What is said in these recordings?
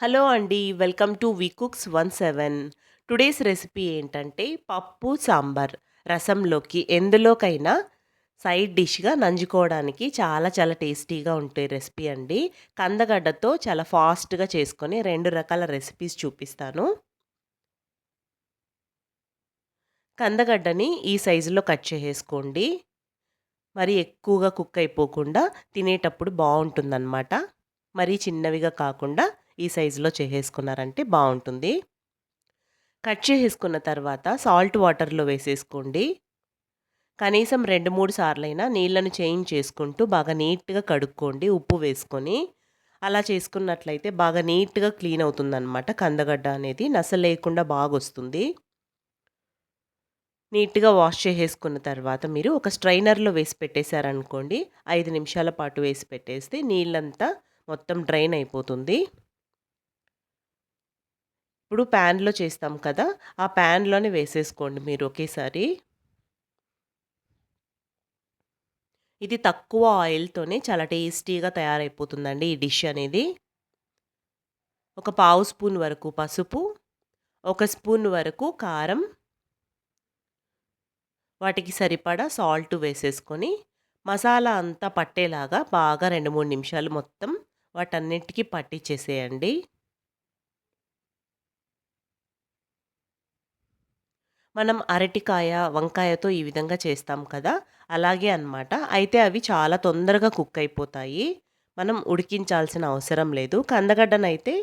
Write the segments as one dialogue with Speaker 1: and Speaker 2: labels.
Speaker 1: Hello అండి. Welcome to V cooks 17. Today's recipe ఏంటంటే పప్పు, సాంబార్. రసంలోకి ఎందులోకైనా సైడ్ డిష్‌గా నంజుకోవడానికి చాలా చాలా టేస్టీగా ఉంటే రెసిపీ అండి. కందగడ్డతో చాలా ఫాస్ట్‌గా చేసుకొని రెండు రకాల రెసిపీస్ చూపిస్తాను. కందగడ్డని ఈ సైజులో కట్ చేసేసుకోండి. మరి ఎక్కువగా కుక్ అయిపోకుండా తినేటప్పుడు బాగుంటుందన్నమాట మరీ చిన్నవిగా కాకుండా ఈ సైజులో చేసేసుకున్నారంటే బాగుంటుంది కట్ చేసేసుకున్న తర్వాత సాల్ట్ వాటర్‌లో వేసేసుకోండి. కనీసం 2, 3 సార్లైనా నీళ్ళను చేంజ్ చేసుకుంటూ బాగా నీట్‌గా కడుక్కోండి ఉప్పు వేసుకొని. అలా చేసుకున్నట్లయితే బాగా నీట్‌గా క్లీన్ అవుతుందనమాట కందగడ్డ అనేది. నస లేకుండా బాగా వస్తుంది నీట్‌గా వాష్ చేసేసుకున్న తర్వాత మీరు ఒక స్ట్రైనర్‌లో వేసి పెట్టేశారనుకోండి. ఐదు నిమిషాల పాటు వేసి పెట్టేస్తే నీళ్ళంతా మొత్తం డ్రైన్ అయిపోతుంది. ఇప్పుడు ప్యాన్‌లో చేస్తాం కదా! ఆ ప్యాన్‌లోనే వేసేసుకోండి మీరు ఒకేసారి. ఇది తక్కువ ఆయిల్‌తోనే చాలా టేస్టీగా తయారైపోతుందండి ఈ డిష్ అనేది. ఒక పావు స్పూన్ వరకు పసుపు, ఒక స్పూన్ వరకు కారం వాటికి సరిపడా సాల్ట్ వేసేసుకొని, మసాలా అంతా పట్టేలాగా బాగా 2, 3 నిమిషాలు మొత్తం వాటన్నిటికీ పట్టించేసేయండి మనం అరటికాయ, వంకాయతో ఈ విధంగా చేస్తాం కదా! అలాగే అనమాట. అయితే అవి చాలా తొందరగా కుక్ అయిపోతాయి. మనం ఉడికించాల్సిన అవసరం లేదు. కందగడ్డనైతే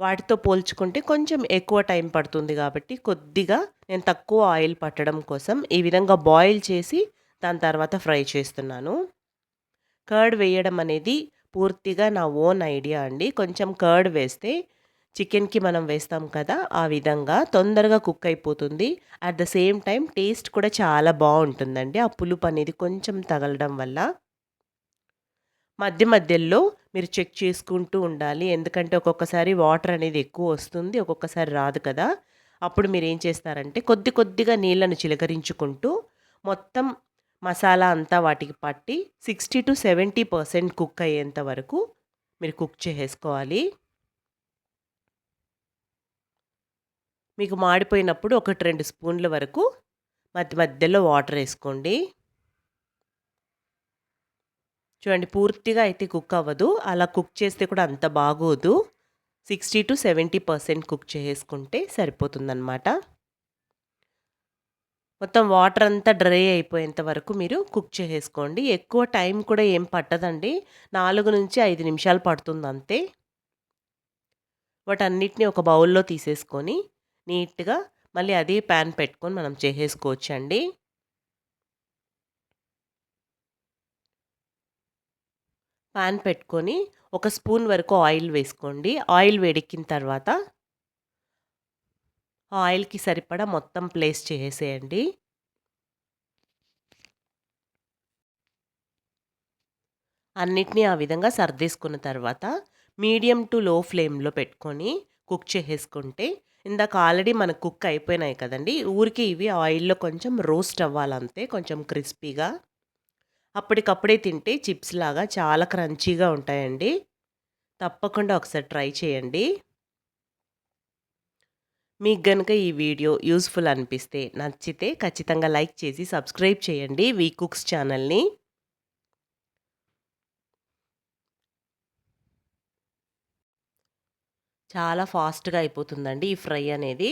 Speaker 1: వాటితో పోల్చుకుంటే కొంచెం ఎక్కువ టైం పడుతుంది కాబట్టి కొద్దిగా నేను తక్కువ ఆయిల్ పట్టడం కోసం ఈ విధంగా బాయిల్ చేసి దాని తర్వాత ఫ్రై చేస్తున్నాను. కర్డ్ వేయడం అనేది పూర్తిగా నా ఓన్ ఐడియా అండి. కొంచెం కర్డ్ వేస్తే చికెన్‌కి మనం వేస్తాం కదా! ఆ విధంగా తొందరగా కుక్ అయిపోతుంది. At the same time taste కూడా చాలా బాగుంటుందండి ఆ పులుపు అనేది కొంచెం తగలడం వల్ల. మధ్య మధ్యలో మీరు చెక్ చేసుకుంటూ ఉండాలి. ఎందుకంటే ఒక్కొక్కసారి వాటర్ అనేది ఎక్కువ వస్తుంది. ఒక్కొక్కసారి రాదు కదా! అప్పుడు మీరు ఏం చేస్తారంటే కొద్ది కొద్దిగా నీళ్ళను చిలకరించుకుంటూ మొత్తం మసాలా అంతా వాటికి పట్టి 60-70% కుక్ అయ్యేంత వరకు మీరు కుక్ చేసేసుకోవాలి. మీకు మాడిపోయినప్పుడు 1, 2 స్పూన్ల వరకు మధ్య మధ్యలో వాటర్ వేసుకోండి చూడండి పూర్తిగా అయితే కుక్ అవ్వదు. అలా కుక్ చేస్తే కూడా అంత బాగోదు. 60-70% కుక్ చేసేసుకుంటే సరిపోతుందనమాట. మొత్తం వాటర్ అంతా డ్రై అయిపోయేంత వరకు మీరు కుక్ చేసేసుకోండి. ఎక్కువ టైం కూడా ఏం పట్టదండి. 4-5 నిమిషాలు పడుతుంది అంతే. వాటన్నిటిని ఒక బౌల్‌లో తీసేసుకొని నీట్‌గా మళ్ళీ అదే ప్యాన్ పెట్టుకొని మనం చేసేసుకోవచ్చండి. ప్యాన్ పెట్టుకొని ఒక స్పూన్ వరకు ఆయిల్ వేసుకోండి. ఆయిల్ వేడెక్కిన తర్వాత ఆయిల్‌కి సరిపడా మొత్తం ప్లేస్ చేసేయండి అన్నిటిని ఆ విధంగా సర్దేసుకున్న తర్వాత మీడియం టు లో ఫ్లేమ్‌లో పెట్టుకొని కుక్ చేసేసుకుంటే ఇందాక ఆల్రెడీ మనకు కుక్ అయిపోయినాయి కదండీ! ఊరికి ఇవి ఆయిల్‌లో కొంచెం రోస్ట్ అవ్వాలంతే కొంచెం క్రిస్పీగా. అప్పటికప్పుడే తింటే చిప్స్ లాగా చాలా క్రంచీగా ఉంటాయండి. తప్పకుండా ఒకసారి ట్రై చేయండి. మీకు గనుక ఈ వీడియో యూస్ఫుల్ అనిపిస్తే నచ్చితే ఖచ్చితంగా లైక్ చేసి సబ్స్క్రైబ్ చేయండి వి కుక్స్ ఛానల్‌ని. చాలా ఫాస్ట్‌గా అయిపోతుందండి ఈ ఫ్రై అనేది.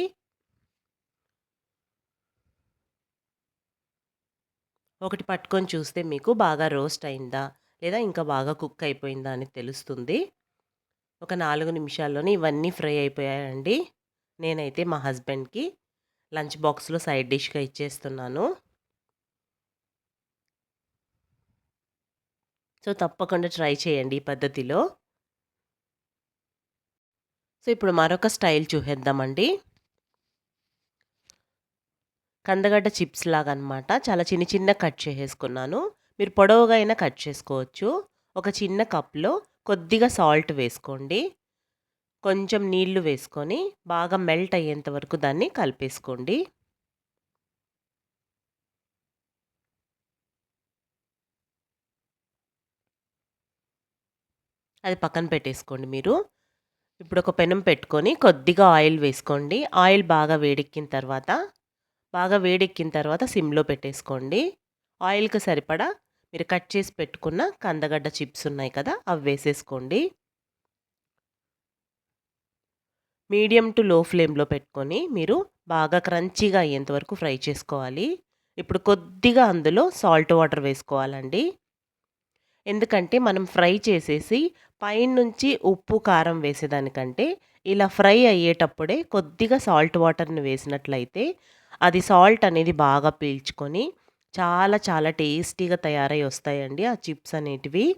Speaker 1: ఒకటి పట్టుకొని చూస్తే మీకు బాగా రోస్ట్ అయిందా? లేదా ఇంకా బాగా కుక్ అయిపోయిందా అని తెలుస్తుంది. ఒక నాలుగు నిమిషాల్లోనే ఇవన్నీ ఫ్రై అయిపోయాయండి. నేనైతే మా హస్బెండ్‌కి లంచ్ బాక్స్‌లో సైడ్ డిష్‌గా ఇచ్చేస్తున్నాను. సో, తప్పకుండా ట్రై చేయండి ఈ పద్ధతిలో. సో, ఇప్పుడు మరొక స్టైల్ చూసేద్దామండి. కందగడ్డ చిప్స్ లాగా అనమాట చాలా చిన్న చిన్నగా కట్ చేసేసుకున్నాను. మీరు పొడవుగా అయినా కట్ చేసుకోవచ్చు. ఒక చిన్న కప్‌లో కొద్దిగా సాల్ట్ వేసుకోండి. కొంచెం నీళ్ళు వేసుకొని బాగా మెల్ట్ అయ్యేంత వరకు దాన్ని కలిపేసుకోండి. అది పక్కన పెట్టేసుకోండి మీరు. ఇప్పుడు ఒక పెనం పెట్టుకొని కొద్దిగా ఆయిల్ వేసుకోండి. ఆయిల్ బాగా వేడెక్కిన తర్వాత బాగా వేడెక్కిన తర్వాత సిమ్లో పెట్టేసుకోండి. ఆయిల్కి సరిపడా మీరు కట్ చేసి పెట్టుకున్న కందగడ్డ చిప్స్ ఉన్నాయి కదా అవి వేసేసుకోండి. మీడియం టు లో ఫ్లేమ్లో పెట్టుకొని మీరు బాగా క్రంచీగా అయ్యేంత వరకు ఫ్రై చేసుకోవాలి. ఇప్పుడు కొద్దిగా అందులో సాల్ట్ వాటర్ వేసుకోవాలండి. ఎందుకంటే మనం ఫ్రై చేసేసి పైనుంచి ఉప్పు కారం వేసేదానికంటే ఇలా ఫ్రై అయ్యేటప్పుడే కొద్దిగా సాల్ట్ వాటర్ని వేసినట్లయితే అది సాల్ట్ అనేది బాగా పీల్చుకొని చాలా చాలా టేస్టీగా తయారై వస్తాయండి ఆ చిప్స్ అనేటివి.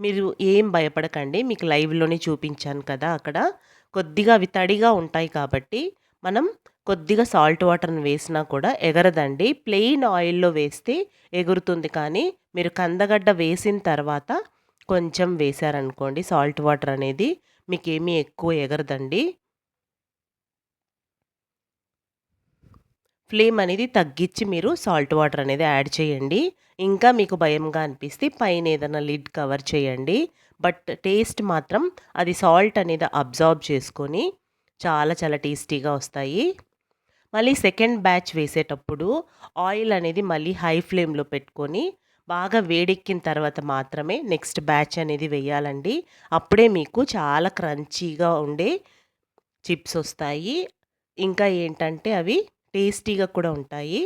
Speaker 1: మీరు ఏం భయపడకండి మీకు లైవ్లోనే చూపించాను కదా అక్కడ. కొద్దిగా అవి తడిగా ఉంటాయి కాబట్టి మనం కొద్దిగా సాల్ట్ వాటర్ని వేసినా కూడా ఎగరదండి. ప్లెయిన్ ఆయిల్లో వేస్తే ఎగురుతుంది కానీ మీరు కందగడ్డ వేసిన తర్వాత కొంచెం వేశారనుకోండి సాల్ట్ వాటర్ అనేది మీకేమీ ఎక్కువ ఎగరదండి. ఫ్లేమ్ అనేది తగ్గించి మీరు సాల్ట్ వాటర్ అనేది యాడ్ చేయండి. ఇంకా మీకు భయంగా అనిపిస్తే పైన ఏదైనా లిడ్ కవర్ చేయండి. బట్ టేస్ట్ మాత్రం అది సాల్ట్ అనేది అబ్జార్బ్ చేసుకొని చాలా చాలా టేస్టీగా వస్తాయి. మళ్ళీ సెకండ్ బ్యాచ్ వేసేటప్పుడు ఆయిల్ అనేది మళ్ళీ హై ఫ్లేమ్లో పెట్టుకొని బాగా వేడెక్కిన తర్వాత మాత్రమే నెక్స్ట్ బ్యాచ్ అనేది వేయాలండి. అప్పుడే మీకు చాలా క్రంచీగా ఉండే చిప్స్ వస్తాయి. ఇంకా ఏంటంటే అవి టేస్టీగా కూడా ఉంటాయి.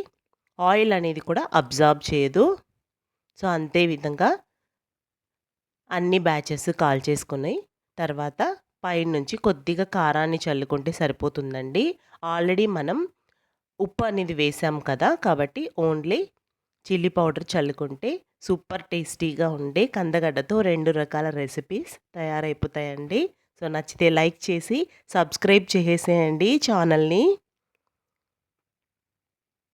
Speaker 1: ఆయిల్ అనేది కూడా అబ్జార్బ్ చేయదు. సో అంతే విధంగా అన్ని బ్యాచెస్ కాల్ చేసుకున్నాయి తర్వాత పైనుంచి కొద్దిగా కారాన్ని చల్లుకుంటే సరిపోతుందండి. ఆల్రెడీ మనం ఉప్పు అనేది వేసాం కదా కాబట్టి ఓన్లీ చిల్లీ పౌడర్ చల్లుకుంటే సూపర్ టేస్టీగా ఉండే కందగడ్డతో రెండు రకాల రెసిపీస్ తయారైపోతాయండి. సో నచ్చితే లైక్ చేసి సబ్స్క్రైబ్ చేసేయండి ఛానల్ని.